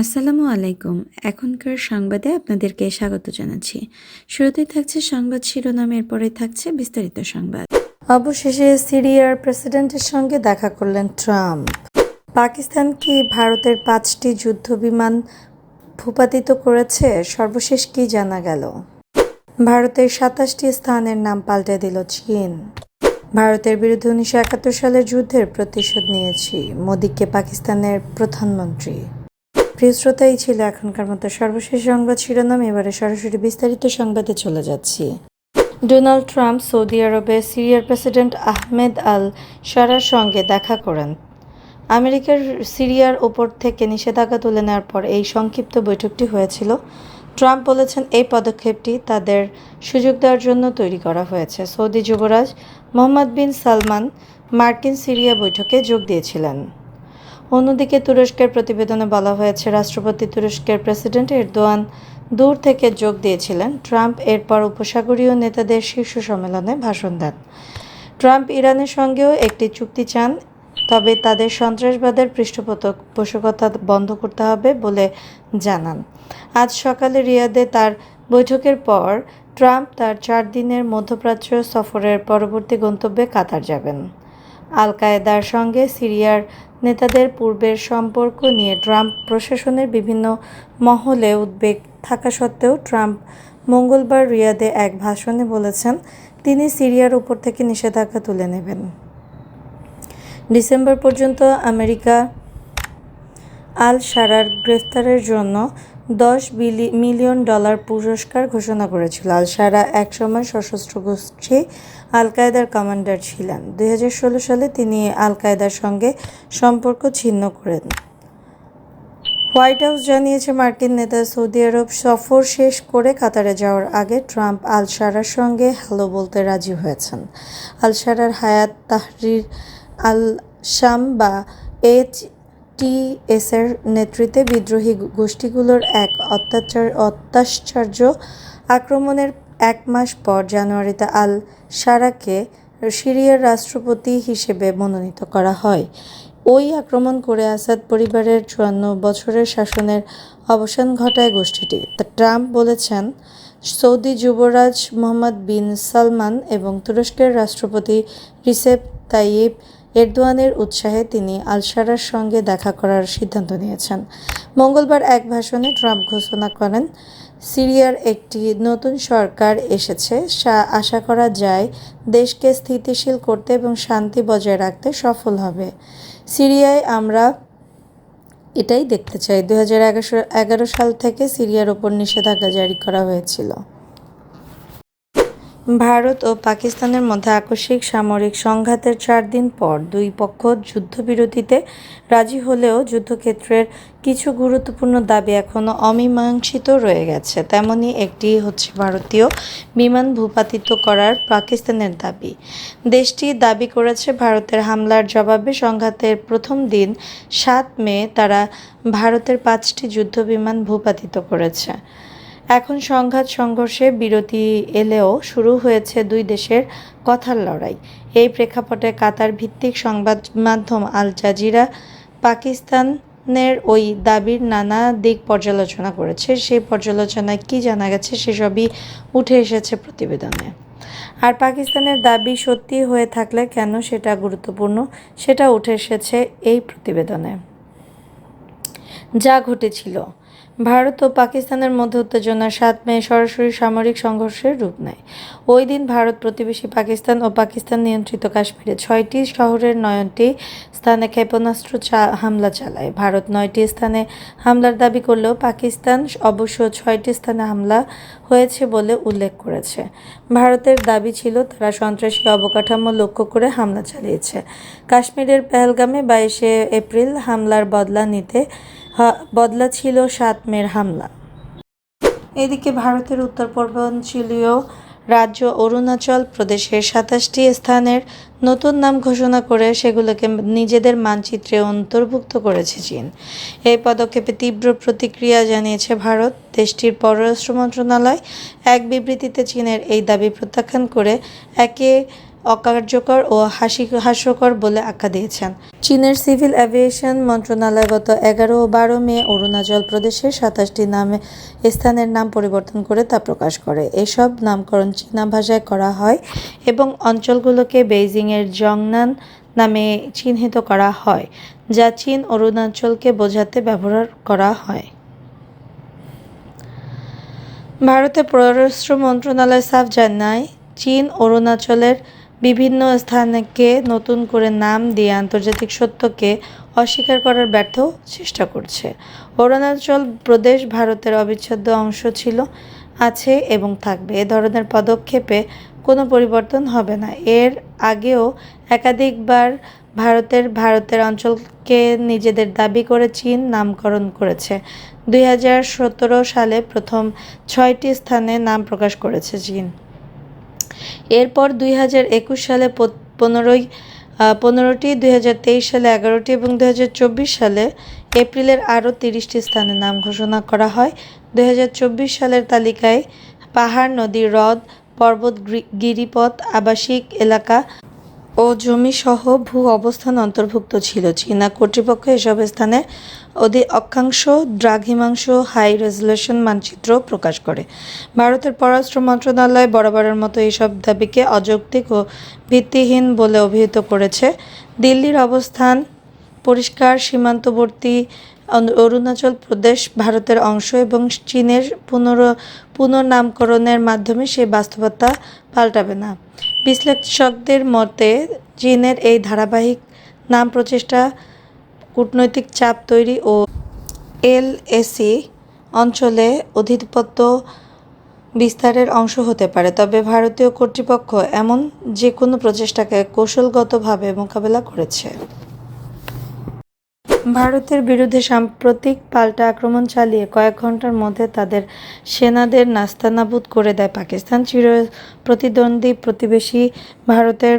আসসালামু আলাইকুম। এখনকার সংবাদে আপনাদেরকে স্বাগত জানাচ্ছি। শুরুতেই থাকছে সংবাদ শিরোনামের পরে থাকছে বিস্তারিত সংবাদ। অবশেষে সিরিয়ার প্রেসিডেন্টের সঙ্গে দেখা করলেন ট্রাম্প। পাকিস্তান কি ভারতের পাঁচটি যুদ্ধ বিমান ভূপাতিত করেছে? সর্বশেষ কি জানা গেল? ভারতের সাতাশটি স্থানের নাম পাল্টে দিল চীন। ভারতের বিরুদ্ধে উনিশশো একাত্তর সালের যুদ্ধের প্রতিশোধ নিয়েছি, মোদীকে পাকিস্তানের প্রধানমন্ত্রী। প্রিয় শ্রোতা এই ছিল এখনকার মতো। সর্বশেষ সংবাদ শিরোনাম, এবারে সরাসরি বিস্তারিত সংবাদে চলে যাচ্ছি। ডোনাল্ড ট্রাম্প সৌদি আরবে সিরিয়ার প্রেসিডেন্ট আহমেদ আল সারার সঙ্গে দেখা করেন। আমেরিকার সিরিয়ার ওপর থেকে নিষেধাজ্ঞা তুলে নেওয়ার পর এই সংক্ষিপ্ত বৈঠকটি হয়েছিল। ট্রাম্প বলেছেন, এই পদক্ষেপটি তাদের সুযোগ দেওয়ার জন্য তৈরি করা হয়েছে। সৌদি যুবরাজ মোহাম্মদ বিন সালমান মার্কিন সিরিয়া বৈঠকে যোগ দিয়েছিলেন। অন্যদিকে তুরস্কের প্রতিবেদনে বলা হয়েছে, রাষ্ট্রপতি তুরস্কের প্রেসিডেন্ট এরদোয়ান দূর থেকে যোগ দিয়েছিলেন। ট্রাম্প এরপর উপসাগরীয় নেতাদের শীর্ষ সম্মেলনে ভাষণ দেন। ট্রাম্প ইরানের সঙ্গেও একটি চুক্তি চান, তবে তাদের সন্ত্রাসবাদের পৃষ্ঠপোষকতা বন্ধ করতে হবে বলে জানান। আজ সকালে রিয়াদে তার বৈঠকের পর ট্রাম্প তার চার দিনের মধ্যপ্রাচ্য সফরের পরবর্তী গন্তব্যে কাতার যাবেন। আল কায়েদার সঙ্গে সিরিয়ার নেতাদের পূর্বের সম্পর্ক নিয়ে ট্রাম্প প্রশাসনের বিভিন্ন মহলে উদ্বেগ থাকা সত্ত্বেও ট্রাম্প মঙ্গলবার রিয়াদে এক ভাষণে বলেছেন, তিনি সিরিয়ার উপর থেকে নিষেধাজ্ঞা তুলে নেবেন। ডিসেম্বর পর্যন্ত আমেরিকা আল সারার গ্রেফতারের জন্য দশ মিলিয়ন ডলার পুরস্কার ঘোষণা করেছিল। আল সারা একসময় সশস্ত্র গোষ্ঠী আল কায়দার কমান্ডার ছিলেন। দুই হাজার ষোলো সালে তিনি আল কায়দার সঙ্গে সম্পর্ক ছিন্ন করেন। হোয়াইট হাউস জানিয়েছে, মার্কিন নেতা সৌদি আরব সফর শেষ করে কাতারে যাওয়ার আগে ট্রাম্প আল সারার সঙ্গে হ্যালো বলতে রাজি হয়েছেন। আল সারার হায়াত তাহরির আল শাম বা এইচ টিএসের নেতৃত্বে বিদ্রোহী গোষ্ঠীগুলোর এক অত্যাচার, অত্যাশ্চর্য আক্রমণের এক মাস পর জানুয়ারিতে আল সারাকে সিরিয়ার রাষ্ট্রপতি হিসেবে মনোনীত করা হয়। ওই আক্রমণ করে আসাদ পরিবারের চুয়ান্ন বছরের শাসনের অবসান ঘটায় গোষ্ঠীটি। ট্রাম্প বলেছেন, সৌদি যুবরাজ মোহাম্মদ বিন সালমান এবং তুরস্কের রাষ্ট্রপতি রিসেপ তাইয়িব এরদোয়ানের উৎসাহে তিনি আলসারার সঙ্গে দেখা করার সিদ্ধান্ত নিয়েছেন। মঙ্গলবার এক ভাষণে ট্রাম্প ঘোষণা করেন, সিরিয়ার একটি নতুন সরকার এসেছে আশা করা যায় দেশকে স্থিতিশীল করতে এবং শান্তি বজায় রাখতে সফল হবে। সিরিয়ায় আমরা এটাই দেখতে চাই। দু এগারো সাল থেকে সিরিয়ার ওপর নিষেধাজ্ঞা জারি করা হয়েছিল। ভারত ও পাকিস্তানের মধ্যে আকস্মিক সামরিক সংঘাতের চার দিন পর দুই পক্ষ যুদ্ধবিরতিতে রাজি হলেও যুদ্ধক্ষেত্রের কিছু গুরুত্বপূর্ণ দাবি এখনও অমীমাংসিত রয়ে গেছে। তেমনই একটি হচ্ছে ভারতীয় বিমান ভূপাতিত করার পাকিস্তানের দাবি। দেশটি দাবি করেছে ভারতের হামলার জবাবে সংঘাতের প্রথম দিন সাত মে তারা ভারতের পাঁচটি যুদ্ধবিমান ভূপাতিত করেছে। এখন সংঘাত সংঘর্ষে বিরতি এলেও শুরু হয়েছে দুই দেশের কথার লড়াই। এই প্রেক্ষাপটে কাতার ভিত্তিক সংবাদ মাধ্যম আল জাজিরা পাকিস্তানের ওই দাবির নানা দিক পর্যালোচনা করেছে। সেই পর্যালোচনায় কি জানা গেছে সেসবই উঠে এসেছে প্রতিবেদনে। আর পাকিস্তানের দাবি সত্যি হয়ে থাকলে কেন সেটা গুরুত্বপূর্ণ সেটা উঠে এসেছে এই প্রতিবেদনে। যা ঘটেছিল। ভারত ও পাকিস্তানের মধ্যে উত্তেজনা সাত মে সরাসরি সামরিক সংঘর্ষের রূপ নেয়। ওই দিন ভারত প্রতিবেশী পাকিস্তান ও পাকিস্তান নিয়ন্ত্রিত কাশ্মীরে ছয়টি শহরের নয়টি স্থানে ক্ষেপণাস্ত্র হামলা চালায়। ভারত নয়টি স্থানে হামলার দাবি করলেও পাকিস্তান অবশ্য ছয়টি স্থানে হামলা হয়েছে বলে উল্লেখ করেছে। ভারতের দাবি ছিল, তারা সন্ত্রাসী অবকাঠামো লক্ষ্য করে হামলা চালিয়েছে। কাশ্মীরের পেহেলগামে বাইশে এপ্রিল হামলার বদলা নিতে বদলা ছিল সাত মের হামলা। এদিকে ভারতের উত্তর পূর্বাঞ্চলীয় রাজ্য অরুণাচল প্রদেশের সাতাশটি স্থানের নতুন নাম ঘোষণা করে সেগুলোকে নিজেদের মানচিত্রে অন্তর্ভুক্ত করেছে চীন। এই পদক্ষেপে তীব্র প্রতিক্রিয়া জানিয়েছে ভারত। দেশটির পররাষ্ট্র মন্ত্রণালয় এক বিবৃতিতে চীনের এই দাবি প্রত্যাখ্যান করে একে অকার্যকর ও হাসি হাস্যকর বলে আখ্যা দিয়েছেন। চীনের সিভিল অ্যাভিয়েশন মন্ত্রণালয় গত এগারো ও বারো মে অরুণাচল প্রদেশের সাতাশটি নামে স্থানের নাম পরিবর্তন করে তা প্রকাশ করে। এসব নামকরণ চীনা ভাষায় করা হয় এবং অঞ্চলগুলোকে বেইজিংয়ের জংনান নামে চিহ্নিত করা হয়, যা চীন অরুণাচলকে বোঝাতে ব্যবহার করা হয়। ভারতের পররাষ্ট্র মন্ত্রণালয় সাফ জানায়, চীন অরুণাচলের বিভিন্ন স্থানকে নতুন করে নাম দিয়ে আন্তর্জাতিক সত্যকে অস্বীকার করার ব্যর্থ চেষ্টা করছে। অরুণাচল প্রদেশ ভারতের অবিচ্ছেদ্য অংশ ছিল, আছে এবং থাকবে। এ ধরনের পদক্ষেপে কোনো পরিবর্তন হবে না। এর আগেও একাধিকবার ভারতের ভারতের অঞ্চলকে নিজেদের দাবি করে চীন নামকরণ করেছে। দুই হাজার সতেরো সালে প্রথম ছয়টি স্থানে নাম প্রকাশ করেছে চীন। এরপর দুই হাজার একুশ সালে পনেরোই পনেরোটি, দুই হাজার তেইশ সালে এগারোটি এবং দুই হাজার চব্বিশ সালে এপ্রিলের আরও তিরিশটি স্থানের নাম ঘোষণা করা হয়। দুই হাজার চব্বিশ সালের তালিকায় পাহাড়, নদী, হ্রদ, পর্বত গিরিপথ, আবাসিক এলাকা ও জমি সহ ভূ অবস্থান অন্তর্ভুক্ত ছিল। চীনা কর্তৃপক্ষ এসব স্থানে অধি অক্ষাংশ দ্রাঘিমাংশ হাই রেজলিউশন মানচিত্র প্রকাশ করে। ভারতের পররাষ্ট্র মন্ত্রণালয় বরাবরের মতো এইসব দাবিকে অযৌক্তিক ও ভিত্তিহীন বলে অভিহিত করেছে। দিল্লির অবস্থান পরিষ্কার, সীমান্তবর্তী অরুণাচল প্রদেশ ভারতের অংশ এবং চীনের পুনর পুনর্নামকরণের মাধ্যমে সেই বাস্তবতা পাল্টাবে না। বিশ্লেষকদের মতে, চীনের এই ধারাবাহিক নাম প্রচেষ্টা, কূটনৈতিক চাপ তৈরি ও এলএসি অঞ্চলে অধিপত্য বিস্তারের অংশ হতে পারে। তবে ভারতীয় কর্তৃপক্ষ এমন যে কোনো প্রচেষ্টাকে কৌশলগতভাবে মোকাবেলা করেছে। ভারতের বিরুদ্ধে সাম্প্রতিক পাল্টা আক্রমণ চালিয়ে কয়েক ঘণ্টার মধ্যে তাদের সেনাদের নাস্তানাবুদ করে দেয় পাকিস্তান। চির প্রতিদ্বন্দ্বী প্রতিবেশী ভারতের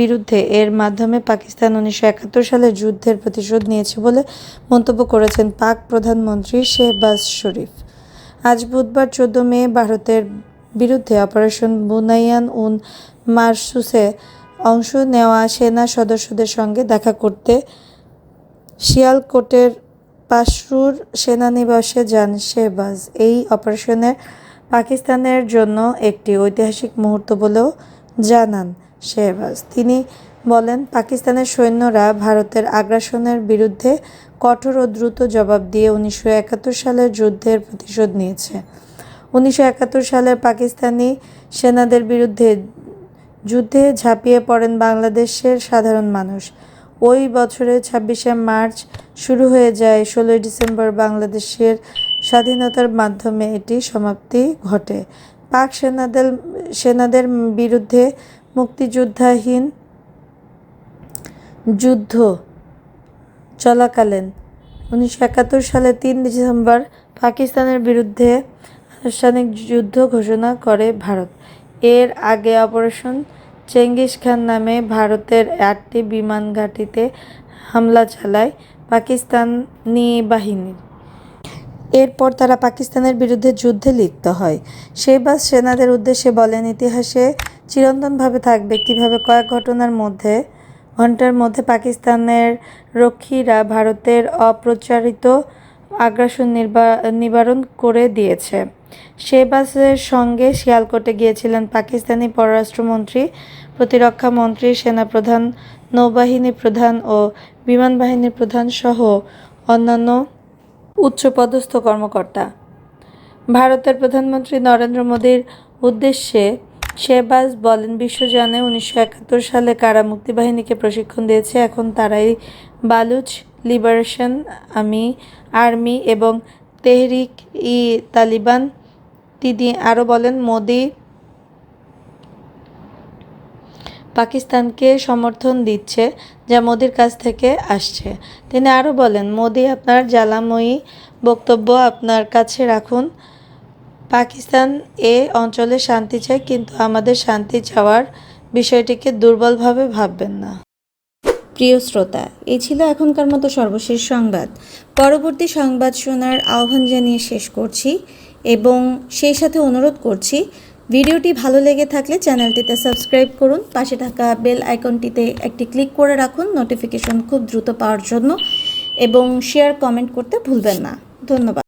বিরুদ্ধে এর মাধ্যমে পাকিস্তান উনিশশো একাত্তর সালে যুদ্ধের প্রতিশোধ নিয়েছে বলে মন্তব্য করেছেন পাক প্রধানমন্ত্রী শেহবাজ শরীফ। আজ বুধবার চোদ্দ মে ভারতের বিরুদ্ধে অপারেশন বুনাইয়ান উন মারসুসে অংশ নেওয়া সেনা সদস্যদের সঙ্গে দেখা করতে শিয়ালকোটের পাশরুর সেনানিবাসে যান শেহবাজ। এই অপারেশনে পাকিস্তানের জন্য একটি ঐতিহাসিক মুহূর্ত বলেও জানান শেহবাজ। তিনি বলেন, পাকিস্তানের সৈন্যরা ভারতের আগ্রাসনের বিরুদ্ধে কঠোর ও দ্রুত জবাব দিয়ে উনিশশো একাত্তর সালের যুদ্ধের প্রতিশোধ নিয়েছে। উনিশশো একাত্তর সালের পাকিস্তানি সেনাদের বিরুদ্ধে যুদ্ধে ঝাঁপিয়ে পড়েন বাংলাদেশের সাধারণ মানুষ। ওই বছরের ছাব্বিশে মার্চ শুরু হয়ে যায় ষোলোই ডিসেম্বর বাংলাদেশের স্বাধীনতার মাধ্যমে এটি সমাপ্তি ঘটে। পাক সেনাদের সেনাদের বিরুদ্ধে মুক্তিযোদ্ধাহীন যুদ্ধ চলাকালীন উনিশশো একাত্তর সালে তিন ডিসেম্বর পাকিস্তানের বিরুদ্ধে আনুষ্ঠানিক যুদ্ধ ঘোষণা করে ভারত। এর আগে অপারেশন চেঙ্গিস খান নামে ভারতের আটটি বিমান ঘাঁটিতে হামলা চালায় পাকিস্তানি বাহিনী। এরপর তারা পাকিস্তানের বিরুদ্ধে যুদ্ধে লিপ্ত হয়। শেহবাজ সেনাদের উদ্দেশ্যে বলেন, ইতিহাসে চিরন্তনভাবে থাকবে। কীভাবে কয়েক ঘটনার মধ্যে, ঘণ্টার মধ্যে পাকিস্তানের রক্ষীরা ভারতের অপ্রচারিত আগ্রাসন নির্বা- নিবারণ করে দিয়েছে। শেহবাজের সঙ্গে শিয়ালকোটে গিয়েছিলেন পাকিস্তানি পররাষ্ট্রমন্ত্রী প্রতিরক্ষা মন্ত্রী, সেনাপ্রধান, নৌবাহিনী প্রধান ও বিমান বাহিনীর প্রধান সহ অন্যান্য উচ্চপদস্থ কর্মকর্তা। ভারতের প্রধানমন্ত্রী নরেন্দ্র মোদীর উদ্দেশ্যে শেহবাজ বলেন বিশ্বজানে উনিশশো একাত্তর সালে কারা মুক্তিবাহিনীকে প্রশিক্ষণ দিয়েছে। এখন তারাই বালুচ, লিবারেশন, আমি, আর্মি এবং তেহরিক ই তালিবান। তিনি আরও বলেন, মোদি পাকিস্তানকে সমর্থন দিচ্ছে, যা মোদির কাছ থেকে আসছে। তিনি আরও বলেন, মোদি আপনার জ্বালাময়ী বক্তব্য আপনার কাছে রাখুন। পাকিস্তান এ অঞ্চলে শান্তি চায় কিন্তু আমাদের শান্তি চাওয়ার বিষয়টিকে দুর্বলভাবে ভাববেন না। প্রিয় শ্রোতা এই ছিল এখনকার মতো সর্বশেষ সংবাদ। পরবর্তী সংবাদ শোনার আহ্বান জানিয়ে শেষ করছি এবং সেই সাথে অনুরোধ করছি ভিডিওটি ভালো লেগে থাকলে চ্যানেলটিতে সাবস্ক্রাইব করুন। পাশে থাকা বেল আইকনটিতে একটি ক্লিক করে রাখুন নোটিফিকেশন খুব দ্রুত পাওয়ার জন্য এবং শেয়ার, কমেন্ট করতে ভুলবেন না। ধন্যবাদ।